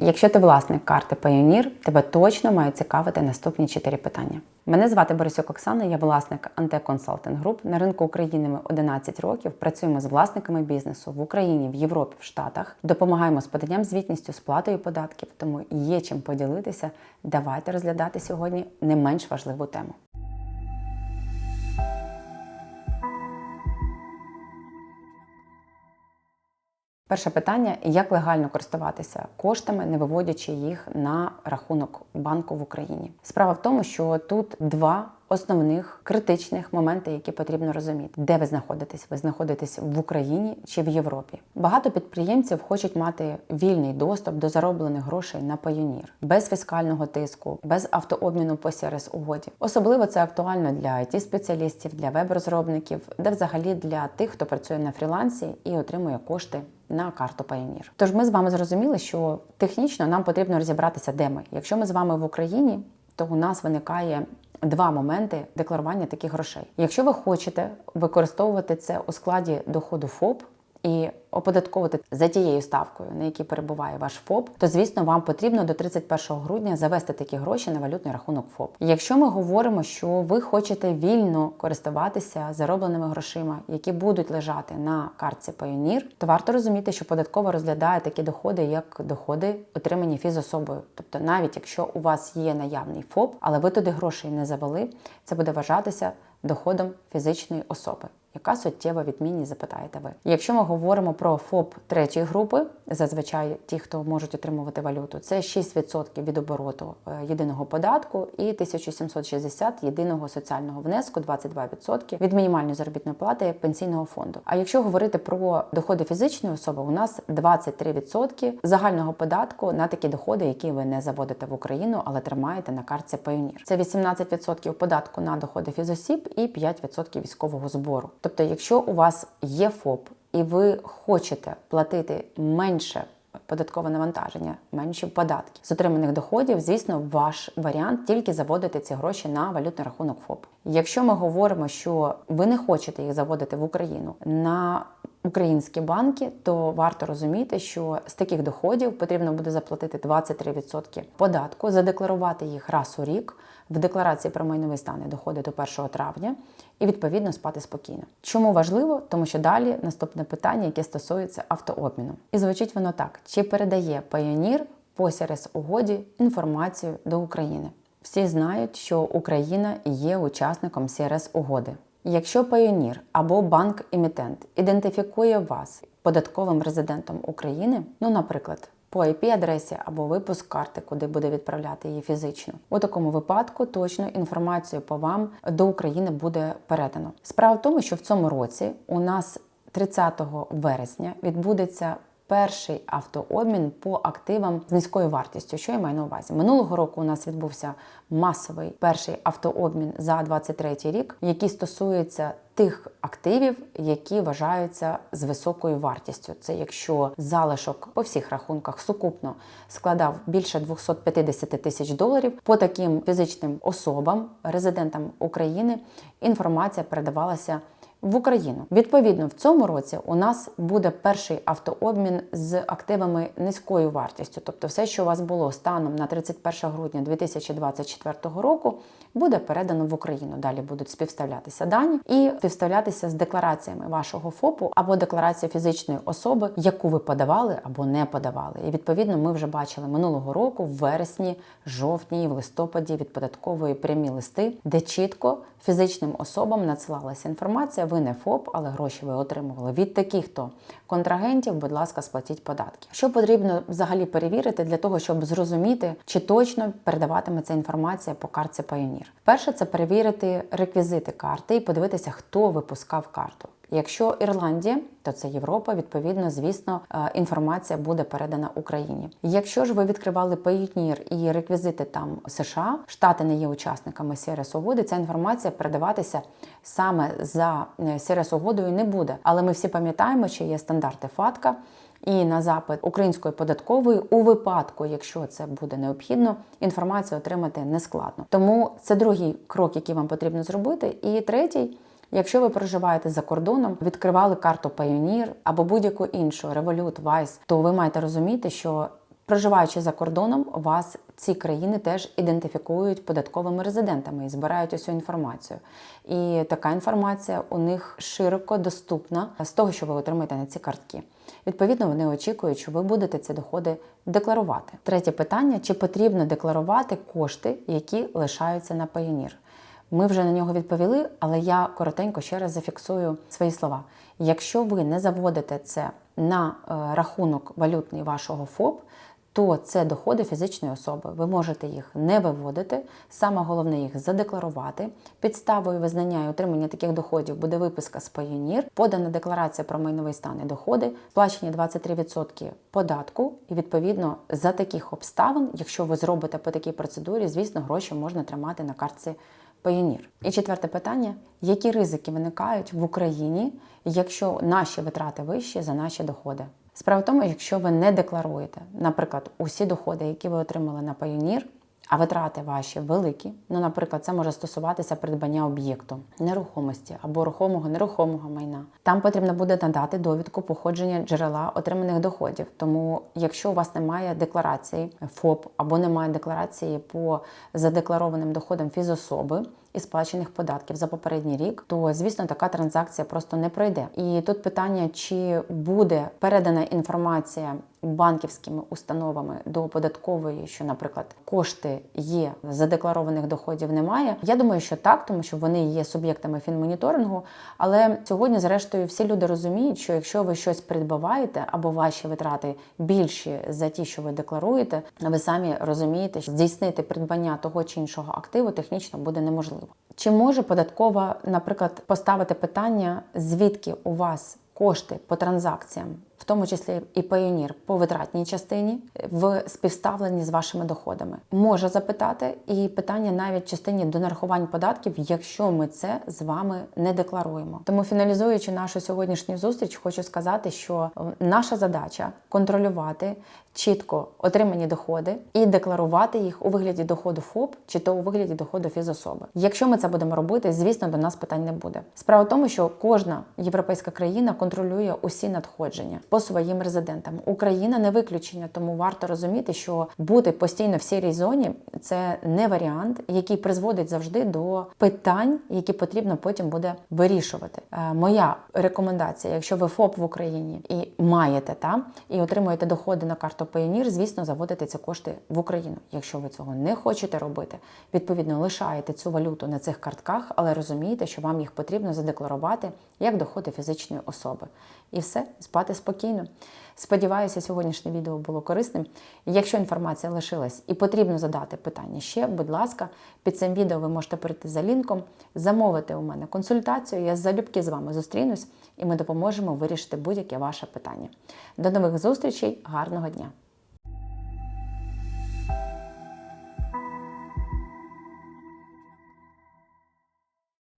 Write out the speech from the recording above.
Якщо ти власник карти Pioneer, тебе точно мають цікавити наступні чотири питання. Мене звати Борисюк Оксана, я власник Ante Consulting Group. На ринку України ми 11 років. Працюємо з власниками бізнесу в Україні, в Європі, в Штатах. Допомагаємо з поданням звітністю, сплатою податків, тому є чим поділитися. Давайте розглядати сьогодні не менш важливу тему. Перше питання: як легально користуватися коштами, не виводячи їх на рахунок банку в Україні? Справа в тому, що тут два основних критичних моменти, які потрібно розуміти, де ви знаходитесь? Ви знаходитесь в Україні чи в Європі? Багато підприємців хочуть мати вільний доступ до зароблених грошей на Payoneer, без фіскального тиску, без автообміну по crс угоді. Особливо це актуально для it спеціалістів, для веб-розробників, де взагалі для тих, хто працює на фрілансі і отримує кошти. На карту Payoneer. Тож ми з вами зрозуміли, що технічно нам потрібно розібратися, де ми. Якщо ми з вами в Україні, то у нас виникає два моменти декларування таких грошей. Якщо ви хочете використовувати це у складі доходу ФОП і оподатковувати за тією ставкою, на якій перебуває ваш ФОП, то звісно вам потрібно до 31 грудня завести такі гроші на валютний рахунок ФОП. Якщо ми говоримо, що ви хочете вільно користуватися заробленими грошима, які будуть лежати на картці Payoneer, то варто розуміти, що податкова розглядає такі доходи, як доходи, отримані фізособою. Тобто, навіть якщо у вас є наявний ФОП, але ви туди грошей не завели, це буде вважатися доходом фізичної особи. Яка суттєва відмінність, запитаєте ви? Якщо ми говоримо про ФОП третьої групи, зазвичай ті, хто можуть отримувати валюту, це 6% від обороту е, єдиного податку і 1760 єдиного соціального внеску, 22% від мінімальної заробітної плати пенсійного фонду. А якщо говорити про доходи фізичної особи, у нас 23% загального податку на такі доходи, які ви не заводите в Україну, але тримаєте на картці Payoneer. Це 18% податку на доходи фізосіб і 5% військового збору. Тобто, якщо у вас є ФОП і ви хочете платити менше податкове навантаження, менші податки з отриманих доходів, звісно, ваш варіант тільки заводити ці гроші на валютний рахунок ФОП. Якщо ми говоримо, що ви не хочете їх заводити в Україну на Українські банки, то варто розуміти, що з таких доходів потрібно буде заплатити 23% податку, задекларувати їх раз у рік в декларації про майновий стан і доходи до 1 травня і відповідно спати спокійно. Чому важливо? Тому що далі наступне питання, яке стосується автообміну. І звучить воно так: чи передає Payoneer по crс угоді інформацію до України? Всі знають, що Україна є учасником crс угоди. Якщо Payoneer або банк-емітент ідентифікує вас податковим резидентом України, ну, наприклад, по IP-адресі або випуск карти, куди буде відправляти її фізично. У такому випадку точно інформацію по вам до України буде передано. Справа в тому, що в цьому році у нас 30 вересня відбудеться перший автообмін по активам з низькою вартістю. Що я маю на увазі? Минулого року у нас відбувся масовий перший автообмін за 23 рік, який стосується тих активів, які вважаються з високою вартістю. Це якщо залишок по всіх рахунках сукупно складав більше 250 тисяч доларів, по таким фізичним особам, резидентам України, інформація передавалася в Україну. Відповідно, в цьому році у нас буде перший автообмін з активами низькою вартістю. Тобто, все, що у вас було станом на 31 грудня 2024 року, буде передано в Україну. Далі будуть співставлятися дані і співставлятися з деклараціями вашого ФОПу або декларація фізичної особи, яку ви подавали або не подавали. І відповідно, ми вже бачили минулого року, в вересні, жовтні, в листопаді від податкової прямі листи, де чітко фізичним особам надсилалася інформація. Ви не ФОП, але гроші ви отримували від таких то контрагентів. Будь ласка, сплатіть податки. Що потрібно взагалі перевірити для того, щоб зрозуміти, чи точно передаватиметься інформація по картці Payoneer. Перше, це перевірити реквізити карти і подивитися, хто випускав карту. Якщо Ірландія, то це Європа. Відповідно, звісно, е, інформація буде передана Україні. Якщо ж ви відкривали Payoneer і реквізити там США, штати не є учасниками crс угоди, ця інформація передаватися саме за crс угодою не буде. Але ми всі пам'ятаємо, що є стандарти ФАТКА. І на запит української податкової у випадку, якщо це буде необхідно, інформацію отримати не складно. Тому це другий крок, який вам потрібно зробити. І третій. Якщо ви проживаєте за кордоном, відкривали карту Payoneer або будь-яку іншу Revolut, Wise, то ви маєте розуміти, що Проживаючи за кордоном, вас ці країни теж ідентифікують податковими резидентами і збирають усю інформацію. І така інформація у них широко доступна з того, що ви отримаєте на ці картки. Відповідно, вони очікують, що ви будете ці доходи декларувати. Третє питання: чи потрібно декларувати кошти, які лишаються на Payoneer? Ми вже на нього відповіли, але я коротенько ще раз зафіксую свої слова. Якщо ви не заводите це на е, рахунок валютний вашого ФОП, то це доходи фізичної особи. Ви можете їх не виводити. Саме головне їх задекларувати. Підставою визнання і отримання таких доходів буде виписка з Payoneer, подана декларація про майновий стан і доходи, сплачені 23% податку. І відповідно за таких обставин, якщо ви зробите по такій процедурі, звісно, гроші можна тримати на картці. Payoneer. І четверте питання: які ризики виникають в Україні, якщо наші витрати вищі за наші доходи? Справа в тому, якщо ви не декларуєте, наприклад, усі доходи, які ви отримали на Payoneer, а витрати ваші великі. Ну, наприклад, це може стосуватися придбання об'єкту, нерухомості або рухомого нерухомого майна. Там потрібно буде надати довідку походження джерела отриманих доходів. Тому, якщо у вас немає декларації ФОП або немає декларації по задекларованим доходам фізособи. І сплачених податків за попередній рік, то звісно така транзакція просто не пройде. І тут питання, чи буде передана інформація банківськими установами до податкової, що, наприклад, кошти є задекларованих доходів немає. Я думаю, що так, тому що вони є суб'єктами фінмоніторингу. Але сьогодні, зрештою, всі люди розуміють, що якщо ви щось придбаваєте або ваші витрати більші за ті, що ви декларуєте, ви самі розумієте, що здійснити придбання того чи іншого активу технічно буде неможливо. Чи може податкова, наприклад, поставити питання, звідки у вас кошти по транзакціям, в тому числі і Payoneer, по витратній частині, в співставленні з вашими доходами, може запитати і питання навіть частині до нарахувань податків, якщо ми це з вами не декларуємо. Тому фіналізуючи нашу сьогоднішню зустріч, хочу сказати, що наша задача контролювати чітко отримані доходи і декларувати їх у вигляді доходу ФОП чи то у вигляді доходу фізособи. Якщо ми це будемо робити, звісно, до нас питань не буде. Справа в тому, що кожна європейська країна контролює усі надходження по своїм резидентам. Україна не виключення, тому варто розуміти, що бути постійно в сірій зоні це не варіант, який призводить завжди до питань, які потрібно потім буде вирішувати. Е, моя рекомендація, якщо ви ФОП в Україні і маєте там і отримуєте доходи на карту Payoneer, звісно, заводити ці кошти в Україну. Якщо ви цього не хочете робити, відповідно лишаєте цю валюту на цих картках, але розумієте, що вам їх потрібно задекларувати як доходи фізичної особи. І все, спати спокійно. Сподіваюся, сьогоднішнє відео було корисним. Якщо інформація лишилась і потрібно задати питання ще, будь ласка, під цим відео ви можете перейти за лінком, замовити у мене консультацію. Я залюбки з вами зустрінусь і ми допоможемо вирішити будь-яке ваше питання. До нових зустрічей, гарного дня!